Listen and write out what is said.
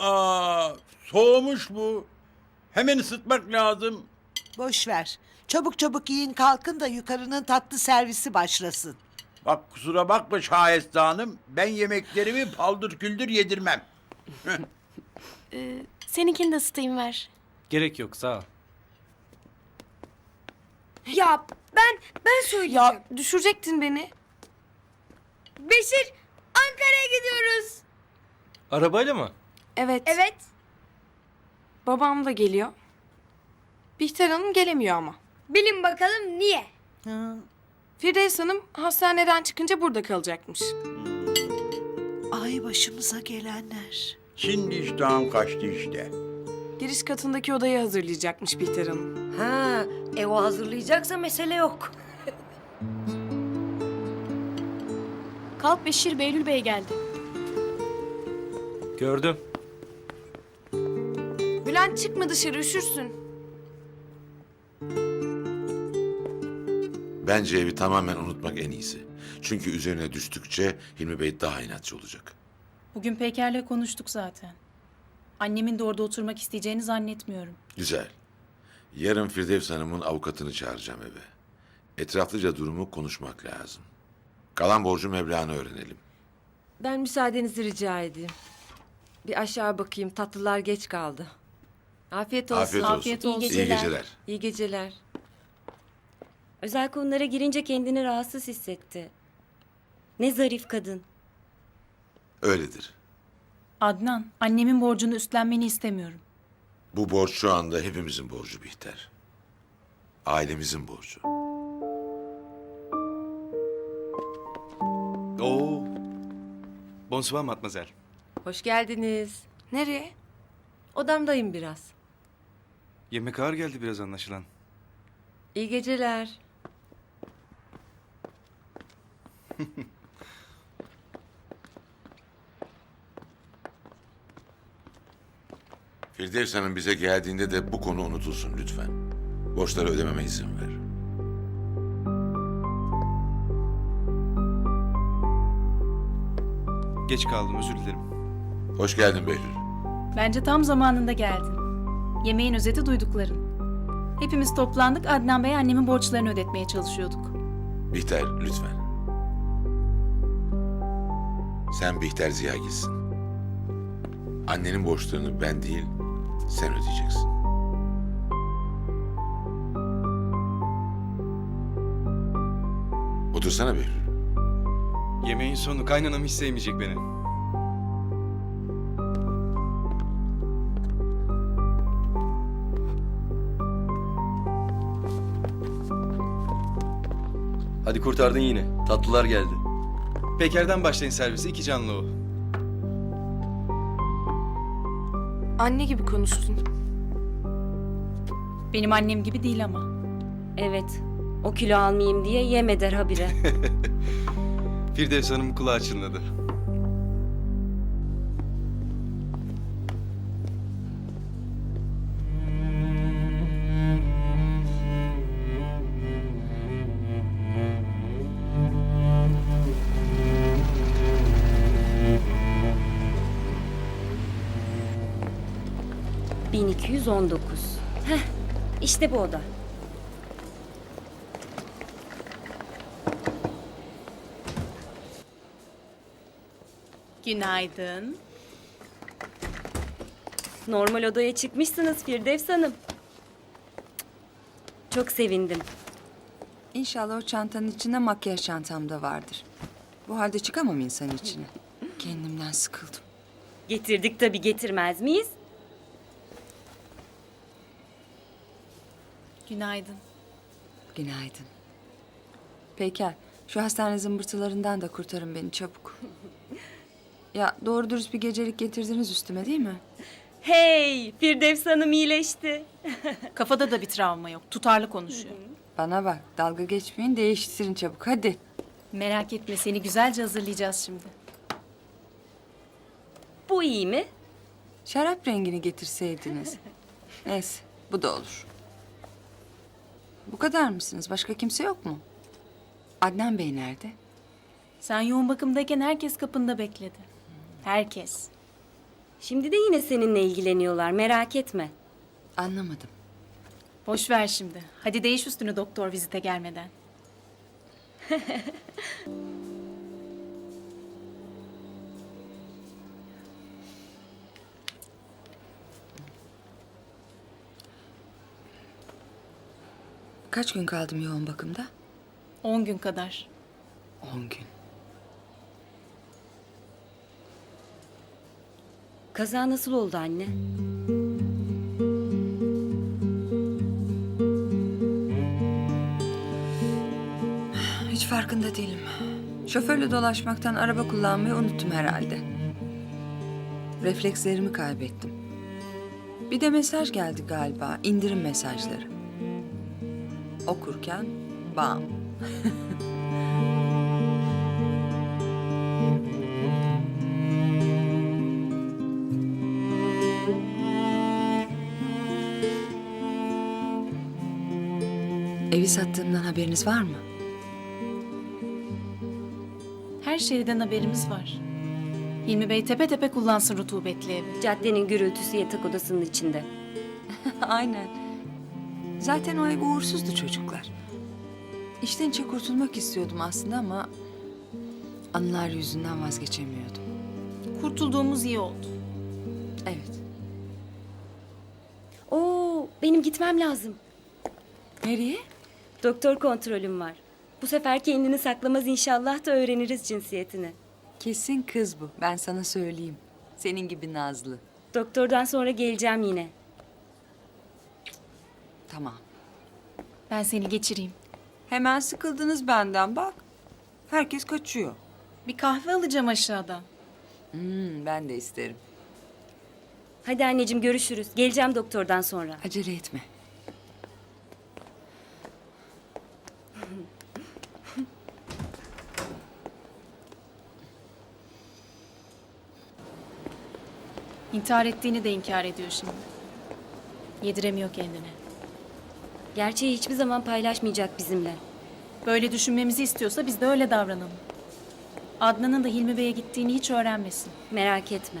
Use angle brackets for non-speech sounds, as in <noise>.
Aa, soğumuş bu. Hemen ısıtmak lazım. Boş ver. Çabuk çabuk yiyin kalkın da yukarının tatlı servisi başlasın. Bak kusura bakma Şaheste Hanım. Ben yemeklerimi paldır küldür yedirmem. <laughs> Seninkini de ısıtayım ver. Gerek yok sağ ol. Ya ben ben söyleyeceğim. Ya düşürecektin beni. Beşir Ankara'ya gidiyoruz. Arabayla mı? Evet. Evet. Babam da geliyor. Bihter Hanım gelemiyor ama. Bilin bakalım niye? Firdevs Hanım hastaneden çıkınca burada kalacakmış. Ay başımıza gelenler. Şimdi iştahım kaçtı işte. Giriş katındaki odayı hazırlayacakmış Bihter Hanım. Ha, e o hazırlayacaksa mesele yok. Kalk Beşir Behlül Bey geldi. Gördüm. Bülent çıkma dışarı üşürsün. Bence evi tamamen unutmak en iyisi. Çünkü üzerine düştükçe Hilmi Bey daha inatçı olacak. Bugün Peker'le konuştuk zaten. Annemin de orada oturmak isteyeceğini zannetmiyorum. Güzel. Yarın Firdevs Hanım'ın avukatını çağıracağım eve. Etraflıca durumu konuşmak lazım. Kalan borcu meblağını öğrenelim. Ben müsaadenizi rica edeyim. Bir aşağı bakayım. Tatlılar geç kaldı. Afiyet olsun. Afiyet olsun. Afiyet İyi olsun. İyi geceler. geceler. İyi geceler. Özel konulara girince kendini rahatsız hissetti. Ne zarif kadın. Öyledir. Adnan, annemin borcunu üstlenmeni istemiyorum. Bu borç şu anda hepimizin borcu Bihter. Ailemizin borcu. Oo. Bonsoir mademoiselle. Hoş geldiniz. Nereye? Odamdayım biraz. Yemek ağır geldi biraz anlaşılan. İyi geceler. <laughs> Firdevs Hanım bize geldiğinde de bu konu unutulsun lütfen. Borçları ödememe izin ver. Geç kaldım özür dilerim. Hoş geldin Behlül. Bence tam zamanında geldin. Yemeğin özeti duydukların. Hepimiz toplandık Adnan Bey'e annemin borçlarını ödetmeye çalışıyorduk. Bihter lütfen. Sen Bihter Ziyagil'sin. Annenin borçlarını ben değil, sen ödeyeceksin. Otursana Behlül. Yemeğin sonu kaynanam hiç sevmeyecek beni. Hadi kurtardın yine. Tatlılar geldi. Peker'den başlayın servisi iki canlı o. Anne gibi konuştun. Benim annem gibi değil ama. Evet. O kilo almayayım diye yem eder habire. <laughs> Firdevs Hanım kulağı çınladı. ...1219. Heh, işte bu oda. Günaydın. Normal odaya çıkmışsınız Firdevs Hanım. Çok sevindim. İnşallah o çantanın içinde makyaj çantam da vardır. Bu halde çıkamam insan içine. Kendimden sıkıldım. Getirdik tabii getirmez miyiz? Günaydın. Günaydın. Peyker, şu hastane zımbırtılarından da kurtarın beni çabuk. <laughs> Ya doğru dürüst bir gecelik getirdiniz üstüme değil mi? Hey, Firdevs Hanım iyileşti. <laughs> Kafada da bir travma yok. Tutarlı konuşuyor. Bana bak, dalga geçmeyin, değiştirin çabuk hadi. Merak etme seni güzelce hazırlayacağız şimdi. Bu iyi mi? Şarap rengini getirseydiniz. <laughs> Neyse, bu da olur. Bu kadar mısınız? Başka kimse yok mu? Adnan Bey nerede? Sen yoğun bakımdayken herkes kapında bekledi. Herkes. Şimdi de yine seninle ilgileniyorlar merak etme. Anlamadım. Boş ver şimdi. Hadi değiş üstünü doktor vizite gelmeden. <laughs> Kaç gün kaldım yoğun bakımda? 10 gün kadar. 10 gün. Kaza nasıl oldu anne? Hiç farkında değilim. Şoförle dolaşmaktan araba kullanmayı unuttum herhalde. Reflekslerimi kaybettim. Bir de mesaj geldi galiba, indirim mesajları. Okurken bam. <laughs> Evi sattığımdan haberiniz var mı? Her şeyden haberimiz var. Hilmi Bey tepe tepe kullansın rutubetli evi. Caddenin gürültüsü yatak odasının içinde. <laughs> Aynen. Zaten o ev uğursuzdu çocuklar. İşten içe kurtulmak istiyordum aslında ama... ...anılar yüzünden vazgeçemiyordum. Kurtulduğumuz iyi oldu. Evet. Oo, benim gitmem lazım. Nereye? Doktor kontrolüm var. Bu sefer kendini saklamaz inşallah da öğreniriz cinsiyetini. Kesin kız bu. Ben sana söyleyeyim. Senin gibi Nazlı. Doktordan sonra geleceğim yine. Tamam. Ben seni geçireyim. Hemen sıkıldınız benden bak. Herkes kaçıyor. Bir kahve alacağım aşağıdan. Hmm, ben de isterim. Hadi anneciğim görüşürüz. Geleceğim doktordan sonra. Acele etme. İntihar ettiğini de inkar ediyor şimdi. Yediremiyor kendine. Gerçeği hiçbir zaman paylaşmayacak bizimle. Böyle düşünmemizi istiyorsa biz de öyle davranalım. Adnan'ın da Hilmi Bey'e gittiğini hiç öğrenmesin. Merak etme.